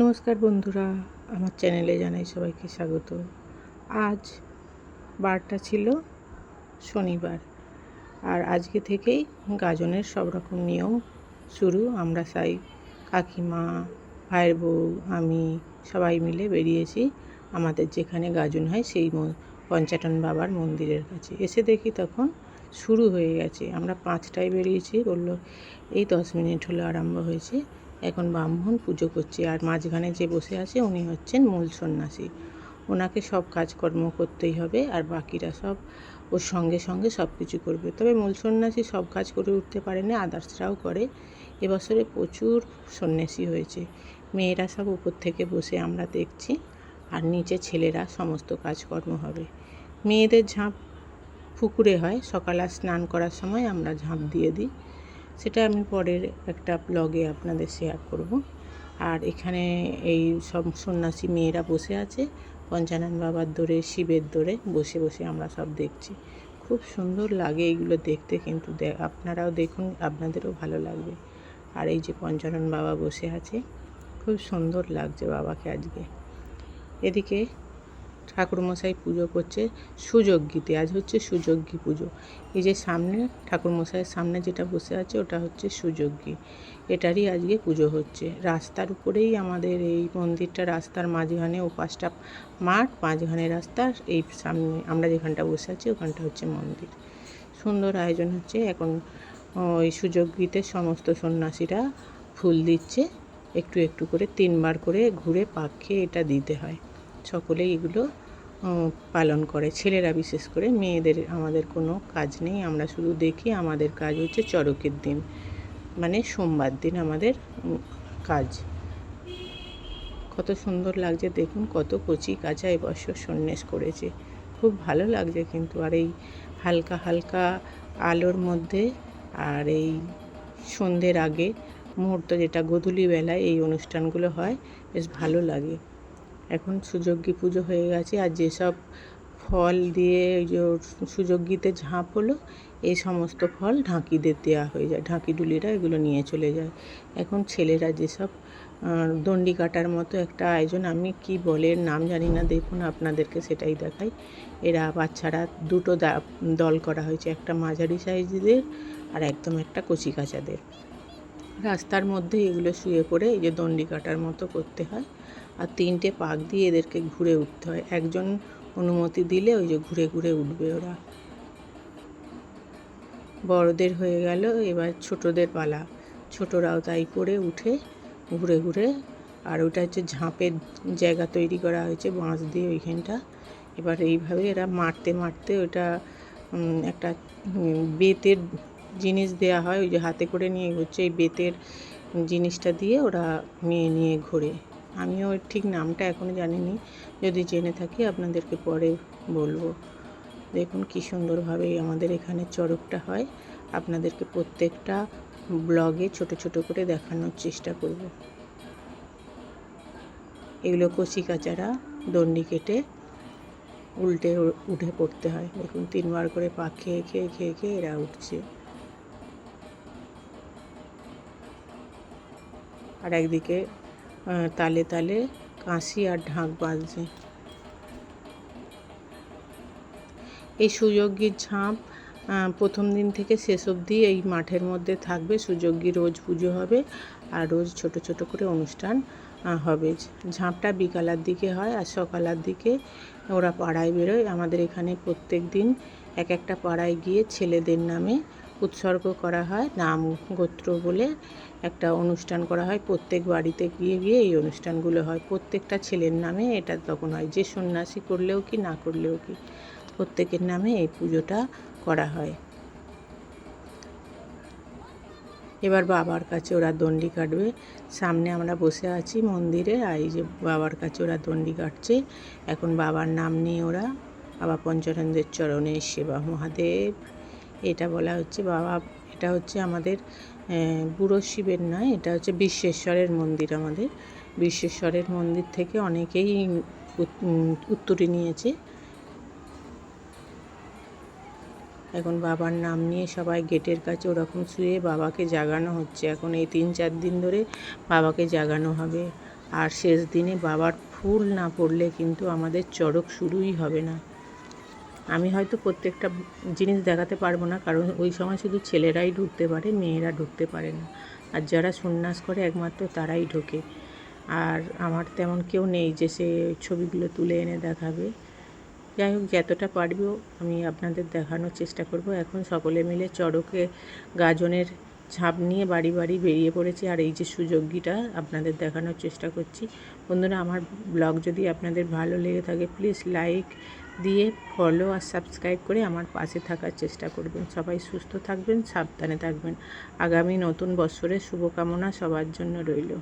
নমস্কার বন্ধুরা, আমার চ্যানেলে জানাই সবাইকে স্বাগত। আজ বারটা ছিল শনিবার, আর আজকে থেকেই গাজনের সব রকম নিয়ম শুরু। আমরা সাই কাকিমা, ভাইয়ের বউ, আমি সবাই মিলে বেরিয়েছি। আমাদের যেখানে গাজন হয় সেই পঞ্চাটন বাবার মন্দিরের কাছে। এসে দেখি তখন শুরু হয়ে গেছে। আমরা পাঁচটায় বেরিয়েছি, বলল, এই দশ মিনিট হলো আরম্ভ হয়েছে। এখন ব্রাহ্মণ পুজো করছে আর মাঝখানে যে বসে আছে উনি হচ্ছেন মূল সন্ন্যাসী। ওনাকে সব কাজকর্ম করতেই হবে আর বাকিরা সব ওর সঙ্গে সঙ্গে সব কিছু করবে। তবে মূল সন্ন্যাসী সব কাজ করে উঠতে পারে না, আদার্সরাও করে। এবছরে প্রচুর সন্ন্যাসী হয়েছে। মেয়েরা সব উপর থেকে বসে আমরা দেখছি আর নিচে ছেলেরা সমস্ত কাজকর্ম হবে। মেয়েদের ঝাঁপ পুকুরে হয়, সকালে স্নান করার সময় আমরা ঝাঁপ দিয়ে দিই। সেটা আমি পরের একটা ব্লগে আপনাদের শেয়ার করব। আর এখানে এই সব সন্ন্যাসী মেয়েরা বসে আছে, পঞ্চানন বাবার দরে, শিবের দরে বসে বসে আমরা সব দেখছি। খুব সুন্দর লাগে এইগুলো দেখতে কিন্তু আপনারাও দেখুন, আপনাদেরও ভালো লাগবে। আর এই যে পঞ্চানন বাবা বসে আছে, খুব সুন্দর লাগছে বাবাকে আজকে। এদিকে ঠাকুরমশাই পুজো করছে সুযজ্ঞিতে আজ হচ্ছে সুযজ্ঞী পুজো। এই যে সামনে ঠাকুরমশাইয়ের সামনে যেটা বসে আছে ওটা হচ্ছে সুযজ্ঞী এটারই আজকে পুজো হচ্ছে। রাস্তার উপরেই আমাদের এই মন্দিরটা, রাস্তার মাঝখানে ও পাঁচটা মাঠ, মাঝখানে রাস্তা, এই সামনে আমরা যেখানটা বসে আছি ওখানটা হচ্ছে মন্দির। সুন্দর আয়োজন হচ্ছে। এখন ওই সুযজ্ঞিতে সমস্ত সন্ন্যাসীরা ফুল দিচ্ছে। একটু একটু করে তিনবার করে ঘুরে পাক খেয়ে এটা দিতে হয়। সকলেই এগুলো পালন করে। ছেলেরা বিশেষ করে মেয়েদের আমাদের কোনো কাজ নেই। আমরা শুধু দেখি আমাদের কাজ হচ্ছে চড়কের দিন মানে সোমবার দিন আমাদের কাজ। কত সুন্দর লাগছে, দেখুন কত কচি কাঁচা এবছর সন্ন্যাস করেছে। খুব ভালো লাগছে কিন্তু, আর এই হালকা হালকা আলোর মধ্যে আর এই সন্ধ্যের আগে মুহূর্ত যেটা গোধূলি বেলায় এই অনুষ্ঠানগুলো হয়, বেশ ভালো লাগে। এখন সুযোগ্যী পুজো হয়ে গেছে আর যেসব ফল দিয়ে ওই যে সুযোগ্যিতে ঝাঁপ হলো এই সমস্ত ফল ঢাকিদের দেওয়া হয়ে যায়। ঢাকিডুলিরা এগুলো নিয়ে চলে যায়। এখন ছেলেরা যেসব দণ্ডি কাটার মতো একটা আয়োজন, আমি কি বলে নাম জানি না, দেখুন আপনাদেরকে সেটাই দেখাই। এরা বাচ্চারা দুটো দল করা হয়েছে, একটা মাঝারি সাইজদের আর একদম একটা কচি কাচাদের। রাস্তার মধ্যে এগুলো শুয়ে পড়ে, এই যে দণ্ডি কাটার মতো করতে হয়। আর তিনটে পাক দিয়ে এদেরকে ঘুরে উঠতে হয়। একজন অনুমতি দিলে ওই যে ঘুরে ঘুরে উঠবে ওরা। বড়দের হয়ে গেল এবার ছোটদের পালা। ছোটরাও তাই করে উঠে ঘুরে ঘুরে আর ওটা হচ্ছে ঝাঁপের জায়গা তৈরি করা হয়েছে বাঁশ দিয়ে ওইখানটা। এবার এইভাবে এরা মারতে মারতে ওটা একটা বেতের জিনিস দেয়া হয়। ওই যে হাতে করে নিয়ে ঘুরছে এই বেতের জিনিসটা দিয়ে ওরা নিয়ে নিয়ে ঘোরে। আমিও এর ঠিক নামটা এখনও জানিনি। যদি জেনে থাকি, আপনাদেরকে পরে বলব। দেখুন কি সুন্দরভাবে আমাদের এখানে চড়কটা হয়। আপনাদেরকে প্রত্যেকটা ব্লগে ছোট ছোট করে দেখানোর চেষ্টা করব। এগুলো কচি কাচারা দণ্ডি কেটে উল্টে উঠে পড়তে হয়। দেখুন, তিনবার করে পাক খেয়ে খেয়ে খেয়ে খেয়ে এরা উঠছে। আর একদিকে তালে তালে কাঁসি আর ঢাক বাজছে। এই সুযোগ্যীর ঝাঁপ প্রথম দিন থেকে শেষ অবধি এই মাঠের মধ্যে থাকবে। সুযোগ্যী রোজ পুজো হবে আর রোজ ছোট ছোট করে অনুষ্ঠান হবে। ঝাঁপটা বিকালের দিকে হয় আর সকালের দিকে ওরা পাড়ায় বেরোয়। আমাদের এখানে প্রত্যেক দিন এক একটা পাড়ায় গিয়ে ছেলেদের নামে উৎসর্গ করা হয়, নাম গোত্র বলে একটা অনুষ্ঠান করা হয়। প্রত্যেক বাড়িতে গিয়ে গিয়ে এই অনুষ্ঠানগুলো হয়। প্রত্যেকটা ছেলের নামে এটা তখন হয়। যে সন্ন্যাসী করলেও কি, না করলেও কি, প্রত্যেকের নামে এই পুজোটা করা হয়। এবার বাবার কাছে ওরা দণ্ডি কাটবে। সামনে আমরা বসে আছি মন্দিরে, আর এই যে বাবার কাছে ওরা দণ্ডি কাটছে। এখন বাবার নাম নিয়ে ওরা বাবা পঞ্চানন্দের চরণে সেবা। মহাদেব! এটা বলা হচ্ছে। বাবা, এটা হচ্ছে আমাদের বুড়ো শিবের নয়, এটা হচ্ছে বিশ্বেশ্বরের মন্দির আমাদের। বিশ্বেশ্বরের মন্দির থেকে অনেকেই উত্তরি নিয়েছে। এখন বাবার নাম নিয়ে সবাই গেটের কাছে ওরকম শুয়ে বাবাকে জাগানো হচ্ছে। এখন এই তিন চার দিন ধরে বাবাকে জাগানো হবে। আর শেষ দিনে বাবার ফুল না পড়লে কিন্তু আমাদের চড়ক শুরুই হবে না। আমি হয়তো প্রত্যেকটা জিনিস দেখাতে পারব না, কারণ ওই সময় শুধু ছেলেরাই ঢুকতে পারে, মেয়েরা ঢুকতে পারে না। আর যারা সন্ন্যাস করে, একমাত্র তারাই ঢোকে। আর আমার তেমন কেউ নেই যে সে ছবিগুলো তুলে এনে দেখাবে। যাই হোক, যতটা পারব আমি আপনাদের দেখানোর চেষ্টা করব। এখন সকলে মিলে চড়কে গাজনের ঝাঁপ নিয়ে বাড়ি বাড়ি বেরিয়ে পড়েছি। আর এই যে সুযোগীটা আপনাদের দেখানোর চেষ্টা করছি। বন্ধুরা, আমার ব্লগ যদি আপনাদের ভালো লেগে থাকে প্লিজ লাইক দিয়ে ফলো আর সাবস্ক্রাইব করে আমার পাশে থাকার চেষ্টা করবেন। সবাই সুস্থ থাকবেন, সাবধানে থাকবেন। আগামী নতুন বছরের শুভকামনা সবার জন্য রইল।